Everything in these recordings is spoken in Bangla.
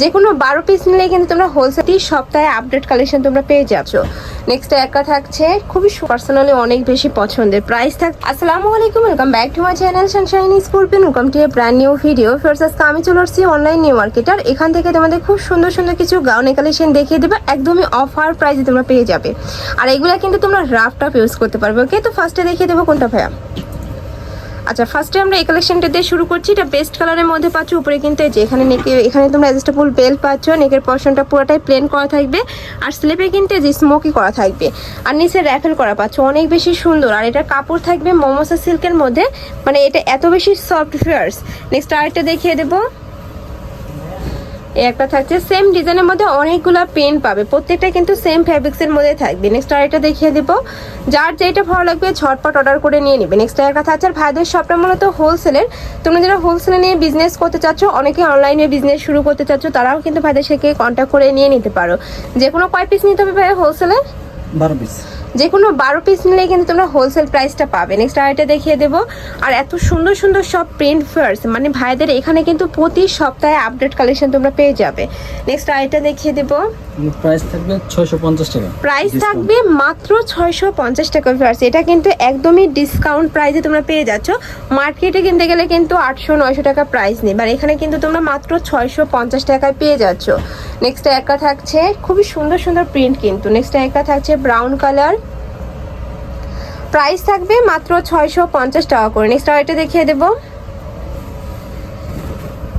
যে কোনো বারো পিস নিলে কিন্তু তোমরা হোলসেল সপ্তাহে আপডেট কালেকশন তোমরা পেয়ে যাচ্ছ। নেক্সট একটা থাকছে, খুবই পার্সোনালি অনেক বেশি পছন্দের প্রাইস থাক আসসালামু আলাইকুম welcome back to my channel sunshine স্কুলপিন welcome to a brand new video first আজকে আমি চলে আসছি অনলাইন নিউ মার্কেটার এখান থেকে তোমাদের খুব সুন্দর সুন্দর কিছু গাউনে কালেকশন দেখিয়ে দেবে, একদমই অফার প্রাইসে তোমরা পেয়ে যাবে। আর এগুলা কিন্তু তোমরা রাফ টাফ ইউজ করতে পারবে ওকে তো ফার্স্টে দেখিয়ে দেবো কোনটা ভাইয়া? আচ্ছা ফার্স্টে আমরা এই কালেকশনটা দিয়ে শুরু করছি। এটা বেস্ট কালারের মধ্যে পাচ্ছ, উপরে কিন্তু এই যে এখানে নেকে এখানে তোমরা অ্যাডজাস্টেবল বেল্ট পাচ্ছ নেকের পর্শনটা পুরোটাই প্লেন করা থাকবে। আর স্লিপে কিন্তু যে স্মোকি করা থাকবে। আর নিচে র্যাফেল করা পাচ্ছ, অনেক বেশি সুন্দর। আর এটা কাপড় থাকবে মমসা সিল্কের মধ্যে। মানে এটা এত বেশি সফট ফেয়ার্স নেক্সট আরেকটা দেখিয়ে দেবো। একটা থাকছে সেম ডিজাইনের মধ্যে অনেকগুলো পেন পাবে। প্রত্যেকটা কিন্তু সেম ফ্যাব্রিক্সের মধ্যে থাকবে। নেক্সট আরেকটা দেখিয়ে দেবো। যার যেটা ভালো লাগবে, ঝটপট অর্ডার করে নিয়ে নেবে। নেক্সট একটা থাকছে, আর ভাইদের শপটা মূলত হোলসেলের তোমরা যারা হোলসেলে নিয়ে বিজনেস করতে চাচ্ছ, অনেকে অনলাইনে বিজনেস শুরু করতে চাচ্ছ, তারাও কিন্তু ভাইদের সাথে কন্ট্যাক্ট করে নিয়ে নিতে পারো। যে কোনো কয় পিস নিতে হবে ভাই হোলসেলে বারো পিস যে কোনো বারো পিস নিলে কিন্তু তোমরা হোলসেল প্রাইসটা পাবে। নেক্সট আরেকটা দেখিয়ে দেবো। আর এত সুন্দর সুন্দর সব প্রিন্ট ফার্স মানে ভাইদের এখানে কিন্তু প্রতি সপ্তাহে আপডেট কালেকশন তোমরা পেয়ে যাবে। নেক্সট আরেকটা দেখিয়ে দেবো। প্রাইস থাকবে ছয়শো পঞ্চাশ টাকা। প্রাইস থাকবে মাত্র ছয়শো পঞ্চাশ টাকা ফেয়ার্স এটা কিন্তু একদমই ডিসকাউন্ট প্রাইসে তোমরা পেয়ে যাচ্ছ। মার্কেটে কিনতে গেলে কিন্তু আটশো নয়শো টাকা প্রাইস নেই। আর এখানে কিন্তু তোমরা মাত্র ছয়শো পঞ্চাশ টাকায় পেয়ে যাচ্ছ। নেক্সট একটা থাকছে খুবই সুন্দর সুন্দর প্রিন্ট কিন্তু। নেক্সট একটা থাকছে ব্রাউন কালার প্রাইস থাকবে মাত্র ছয়শো পঞ্চাশ টাকা করে। নেক্সট আরেকটা দেখিয়ে দেবো।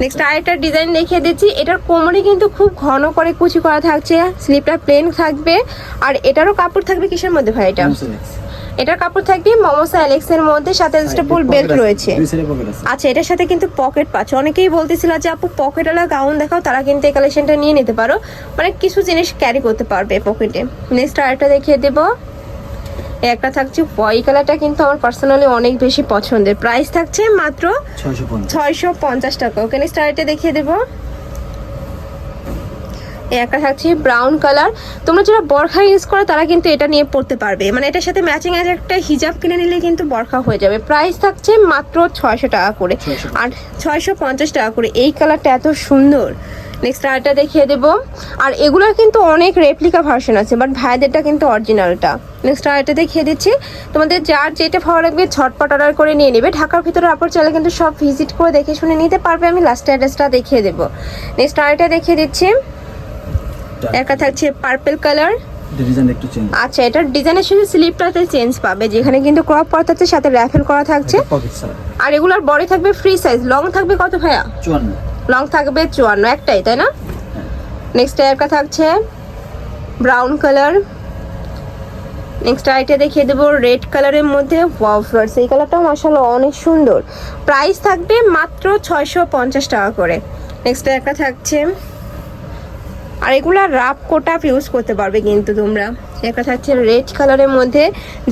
নেক্সট আরেকটা ডিজাইন দেখিয়ে দিচ্ছি। এটার কোমরে কিন্তু খুব ঘন করে কুচি করা থাকছে। স্লিপটা প্লেন থাকবে। আর এটারও কাপড় থাকবে কিসের মধ্যে ভাই এটা? এটার কাপড় থাকবে মমোসা অ্যালেক্স এর মধ্যে সাথে স্টেপল বেল্ট রয়েছে। আচ্ছা এটার সাথে কিন্তু পকেট পাচ্ছে। অনেকেই বলতেছিল যে আপু পকেটওয়ালা গাউন দেখাও তারা কিন্তু এই কালেকশনটা নিয়ে নিতে পারো। মানে কিছু জিনিস ক্যারি করতে পারবে পকেটে নেক্সট আরেকটা দেখিয়ে দেবো। একটা থাকছে ওয়াই কালারটা কিন্তু আমার পার্সোনালি অনেক বেশি পছন্দের। প্রাইস থাকছে মাত্র ছয়শো পঞ্চাশ। টাকা। ওকে নেক্সট আরেকটা দেখিয়ে দেবো। একটা থাকছে ব্রাউন কালার তোমরা যারা বরখা ইউজ করো তারা কিন্তু এটা নিয়ে পড়তে পারবে। মানে এটার সাথে ম্যাচিং এর একটা হিজাব কিনে নিলে কিন্তু বরখা হয়ে যাবে। প্রাইস থাকছে মাত্র ছয়শো টাকা করে। আর ছয়শো পঞ্চাশ টাকা করে। এই কালারটা এত সুন্দর। নেক্সট আরেকটা দেখিয়ে দেবো। আর এগুলোর কিন্তু অনেক রেপ্লিকা ভার্সন আছে বাট ভাইদেরটা কিন্তু অরিজিনালটা নেক্সট আরেকটা দেখিয়ে দিচ্ছি। তোমাদের যার যেটা ভালো লাগবে ঝটপট অর্ডার করে নিয়ে নেবে। ঢাকার ভিতরে আপর চাইলে কিন্তু সব ভিজিট করে দেখে শুনে নিতে পারবে। আমি লাস্ট অ্যাড্রেসটা দেখিয়ে দেবো। নেক্সট আরেকটা দেখিয়ে দিচ্ছি। একটা থাকছে পার্পল কালার আচ্ছা এটার ডিজাইনের সাথে স্লিপটাতে চেঞ্জ পাবে যেখানে কিন্তু ক্রপ করা থাকছে সাথে র্যাফেল করা থাকছে। আর এগুলোর বডি থাকবে ফ্রি সাইজ লং থাকবে কত ভাইয়া? চুয়ান্ন। লং থাকবে চুয়ান্ন একটাই, তাই না? নেক্সট একটা থাকছে ব্রাউন কালার নেক্সট আইটা দেখিয়ে দেবো রেড কালারের মধ্যে। ওয়াও ফ্লার্স এই কালারটাও মাসাল্লাহ অনেক সুন্দর। প্রাইস থাকবে মাত্র ছয়শো পঞ্চাশ টাকা করে। নেক্সট একটা থাকছে আর এগুলো রাফ কোটাপ ইউজ করতে পারবে কিন্তু তোমরা। একটা থাকছে রেড কালারের মধ্যে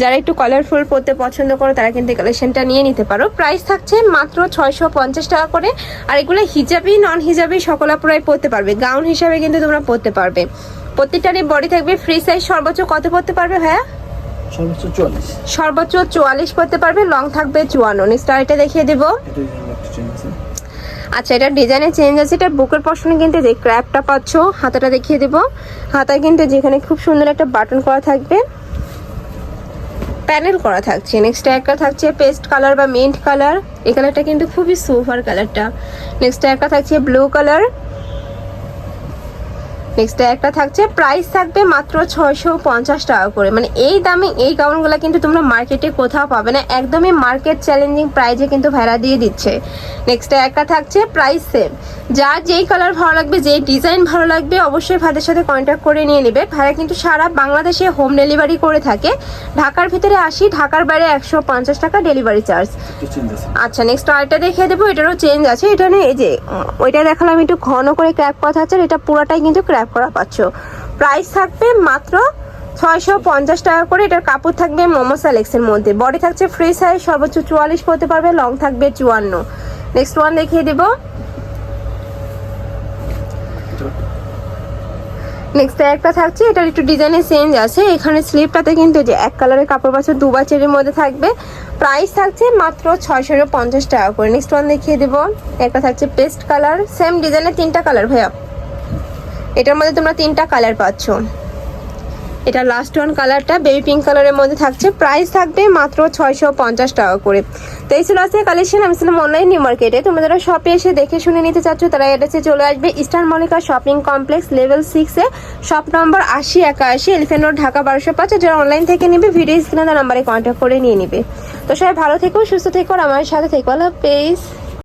যারা একটু কালারফুল পরতে পছন্দ করো তারা কিন্তু কালেকশনটা নিয়ে নিতে পারো। প্রাইস থাকছে মাত্র ছয়শো পঞ্চাশ টাকা করে। আর এগুলো হিজাবি নন হিজাবি সকল পুরাই পরতে পারবে। গাউন হিসাবে কিন্তু তোমরা পরতে পারবে। প্রত্যেকটারই বডি থাকবে ফ্রি সাইজ সর্বোচ্চ কত পরতে পারবে হ্যাঁ সর্বোচ্চ চুয়াল্লিশ। সর্বোচ্চ চুয়াল্লিশ পরতে পারবে লং থাকবে চুয়ান্ন। নেক্সট আরেকটা দেখিয়ে দেবো এটা ডিজাইন একটু চেঞ্জ আছে আচ্ছা এটা ডিজাইনে চেঞ্জ আছে, এটা বুকের পশনে কিন্তু যে ক্র্যাপটা পাচ্ছ, হাতাটা দেখিয়ে দেবো। হাতায় কিন্তু যেখানে খুব সুন্দর একটা বাটন করা থাকবে। প্যানেল করা থাকছে নেক্সট একটা থাকছে পেস্ট কালার বা মিন্ট কালার এই কালারটা কিন্তু খুবই সোফার কালারটা নেক্সট একটা থাকছে ব্লু কালার নেক্সট একটা থাকছে প্রাইস থাকবে মাত্র ছয়শো পঞ্চাশ টাকা করে। মানে এই দামে এই গাউনগুলো কিন্তু তোমরা মার্কেটে কোথাও পাবে না একদমই মার্কেট চ্যালেঞ্জিং প্রাইজে কিন্তু ভেড়া দিয়ে দিচ্ছে। নেক্সট একটা থাকছে প্রাইস সেম যার যেই কালার ভালো লাগবে যেই ডিজাইন ভালো লাগবে অবশ্যই ভাইদের সাথে কন্ট্যাক্ট করে নিয়ে নেবে। ভাইরা কিন্তু সারা বাংলাদেশে হোম ডেলিভারি করে থাকে। ঢাকার ভিতরে আসি ঢাকার বাইরে একশো পঞ্চাশ টাকা ডেলিভারি চার্জ আছে। আচ্ছা নেক্সট আরেকটা দেখিয়ে দেবো এটারও চেঞ্জ আছে। এটা নিয়ে এই যে ওইটা দেখালাম একটু ঘন করে ক্র্যাপ করা থাকছে আর এটা পুরোটাই কিন্তু ক্র্যাপ করা পাচ্ছ। প্রাইস থাকবে মাত্র ছয়শো পঞ্চাশ টাকা করে। এটার কাপড় থাকবে মোমো স্যালেক্সের মধ্যে। বডি থাকছে ফ্রি সাইজ সর্বোচ্চ চুয়াল্লিশ পড়তে পারবে লং থাকবে চুয়ান্ন। নেক্সট ওয়ান দেখিয়ে দেবো। নেক্সট একটা থাকছে, এটার একটু ডিজাইনের চেঞ্জ আছে। এখানে স্লিপটাতে কিন্তু যে এক কালারের কাপড় পাচ্ছে দু বাচের মধ্যে থাকবে। প্রাইস থাকছে মাত্র ছয়শো পঞ্চাশ টাকা করে। নেক্সট ওয়ান দেখিয়ে দেবো। একটা থাকছে পেস্ট কালার সেম ডিজাইনের তিনটা কালার ভাইয়া। এটার মধ্যে তোমরা তিনটা কালার পাচ্ছ। এটা লাস্ট ওয়ান কালারটা বেবি পিঙ্ক কালারের মধ্যে থাকছে। প্রাইস থাকবে মাত্র ছয়শো পঞ্চাশ টাকা করে। তো এই ছিল আজকে কালেকশন আমি ছিলাম অনলাইন নিউ মার্কেটে তোমরা যারা শপে এসে দেখে শুনে নিতে চাচ্ছ, তারা এটাতে চলে আসবে। Eastern Mallika shopping complex level সিক্সে শপ নম্বর আশি একাশি এলিফেন্ট রোড ঢাকা বারোশো পাঁচ। যারা অনলাইন থেকে নিবে ভিডিও স্ক্রিনে নাম্বারে কন্ট্যাক্ট করে নিয়ে নিবে। তো সবাই ভালো থেকো, সুস্থ থেকো, আর আমার সাথে থেকো। আল্লাহ হাফেজ।